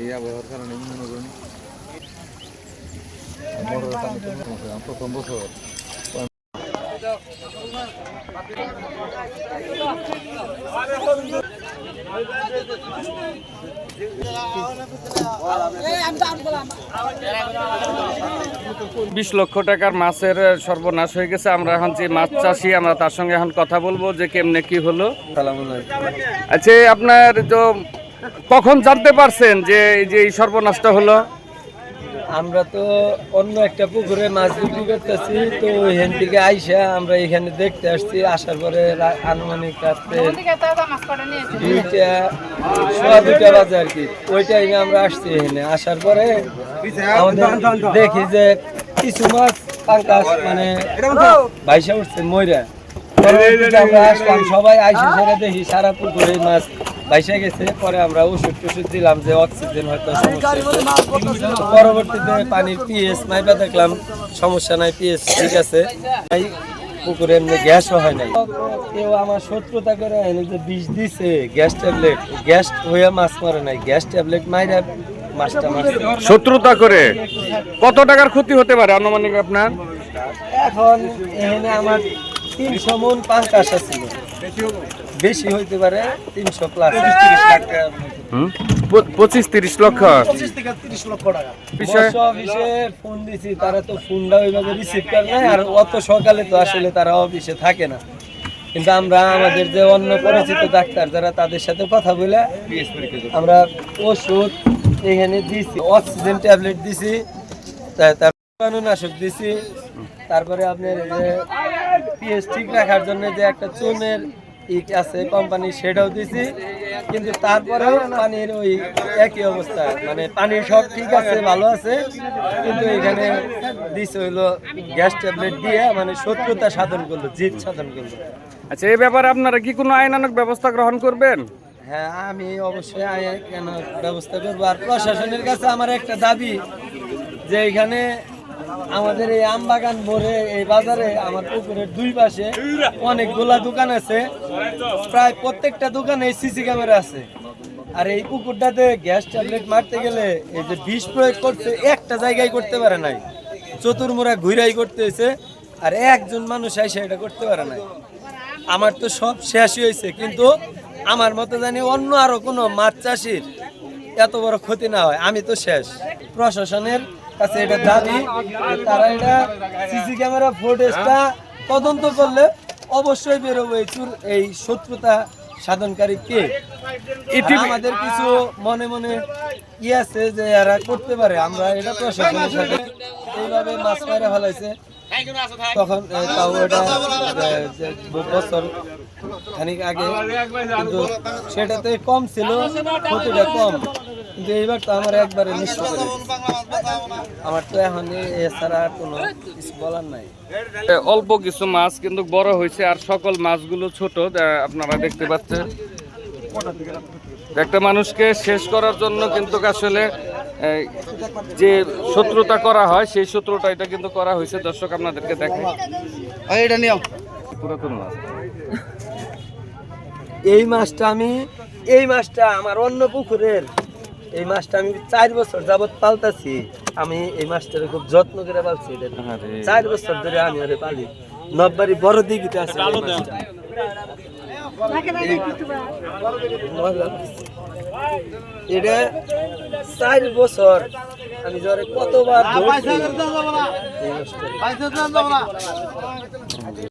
এই আবহাওয়ার কারণে মনে করেন। প্রথম বছর বিশ লক্ষ টাকার মাছের সর্বনাশ হয়ে গেছে। আমরা এখন যে মাছ চাষি, আমরা তার সঙ্গে এখন কথা বলব যে কেমনে কি হলো। আচ্ছা আপনার তো কখন জানতে পারছেন যে এই যে এই সর্বনাশটা হলো? আমরা তো অন্য একটা পুকুরে মাছ বিক্রি করতেছি, তো এখান থেকে আইসা আমরা এখানে দেখতে আসছি, আসার পরে আনুমানিক রাত্রে দুইটা, সোয়া দুইটা বাজে আর কি। ওই টাইমে আমরা আসছি এখানে। আসার পরে আমাদের দেখি যে কিছু মাছ পাঙ্কাস মানে ভাইসা উঠছে ময়রা আমরা আসলাম, সবাই আইসে সেটা দেখি সারা পুকুরে মাছ ভাইসা গেছে পরে আমরা ওষুধ টষুধ দিলাম যে অক্সিজেন হয়তো সমস্যা। পরবর্তীতে পানির পিএস মাইপা দেখলাম সমস্যা নাই পিএস ঠিক আছে। তাই পুকুরে এমনি গ্যাসও হয় নাই। কেউ আমার শত্রুতা করে এনে যে বিষ দিছে গ্যাস ট্যাবলেট গ্যাস হয়ে মাছ মারে নাই গ্যাস ট্যাবলেট মাইরা মাছটা মারছে শত্রুতা করে? কত টাকার ক্ষতি হতে পারে আনুমানিক আপনার? এখন এখানে আমার তিনশো মন পাঙ্কাশ ছিল বেশি হইতে পারে তিনশো প্লাস হুম? পঁচিশ তিরিশ লক্ষ। ফোন দিছি তারা তো ফোনটা ওইভাবে রিসিভ করে নাই আর অত সকালে তো আসলে তারা অফিসে থাকে না। কিন্তু আমরা আমাদের যে অন্য পরিচিত ডাক্তার যারা তাদের সাথে কথা বলে আমরা ওষুধ এখানে দিছি অক্সিজেন ট্যাবলেট দিছি তা- তারপর নাশক দিছি তারপরে আপনার যে পিএস ঠিক রাখার জন্য যে একটা চুনের ইক আছে কোম্পানি সেটাও দিছি। কিন্তু তারপরেও পানির ওই একই অবস্থা। মানে পানির সব ঠিক আছে ভালো আছে কিন্তু এখানে দিছে হইল গ্যাস ট্যাবলেট দিয়ে মানে শত্রুতা সাধন করল জিত সাধন করল। আচ্ছা এই ব্যাপারে আপনারা কি কোনো আইনানুক ব্যবস্থা গ্রহণ করবেন? হ্যাঁ আমি অবশ্যই আইন ব্যবস্থা করব। আর প্রশাসনের কাছে আমার একটা দাবি যে এখানে আমাদের এই আমবাগান মোড়ে, এই বাজারে, আমার পুকুরের দুই পাশে অনেকগুলা দোকান আছে। প্রায় প্রত্যেকটা দোকানে সিসি ক্যামেরা আছে। আর এই পুকুরটাতে গ্যাস ট্যাবলেট মারতে গেলে এই যে বিষ প্রয়োগ করতে একটা জায়গায় করতে পারে নাই। চতুর্মুরা ঘুরাই করতে হয়েছে আর একজন মানুষ এসে এটা করতে পারে নাই। আমার তো সব শেষই হয়েছে, কিন্তু আমার মতো জানি অন্য আরও কোনো মাছ চাষির এত বড় ক্ষতি না হয়। আমি তো শেষ। প্রশাসনের কাছে এটা দাবি তারা এটা সিসি ক্যামেরা ফুটেজটা তদন্ত করলে অবশ্যই বেরোবে চুর এই শত্রুতা সাধনকারী কে? আর আমাদের কিছু মনে মনে ই আছে যে এরা করতে পারে আমরা এটা সাথে এইভাবে মাছ মারা ফেলাইছে। তখন তাও এটা বছর খানিক আগে কিন্তু সেটাতে কম ছিল ক্ষতিটা কম। কিন্তু এইবার তো আমার একবারে দিছে। আমার তো এখন এছাড়া আর কোনো কিছু বলার নাই। অল্প কিছু মাছ কিন্তু বড় হয়েছে আর সকল মাছগুলো ছোট আপনারা দেখতে পাচ্ছেন। একটা মানুষকে শেষ করার জন্য কিন্তু আসলে যে শত্রুতা করা হয় সেই শত্রুতা এটা কিন্তু করা হয়েছে। দর্শক আপনাদেরকে দেখে এটা নিও। পুরাতন মাছ। এই মাছটা আমি এই মাছটা আমার অন্য পুকুরের এই মাছটা আমি চার বছর যাবত পালতাছি। আমি এই মাছটারে খুব যত্ন করে পালছি এটা। চার বছর ধরে আমি ওরে পালি নববারি বড় দিঘিতে আছে এটা চার বছর আমি জ্বরে কতবার।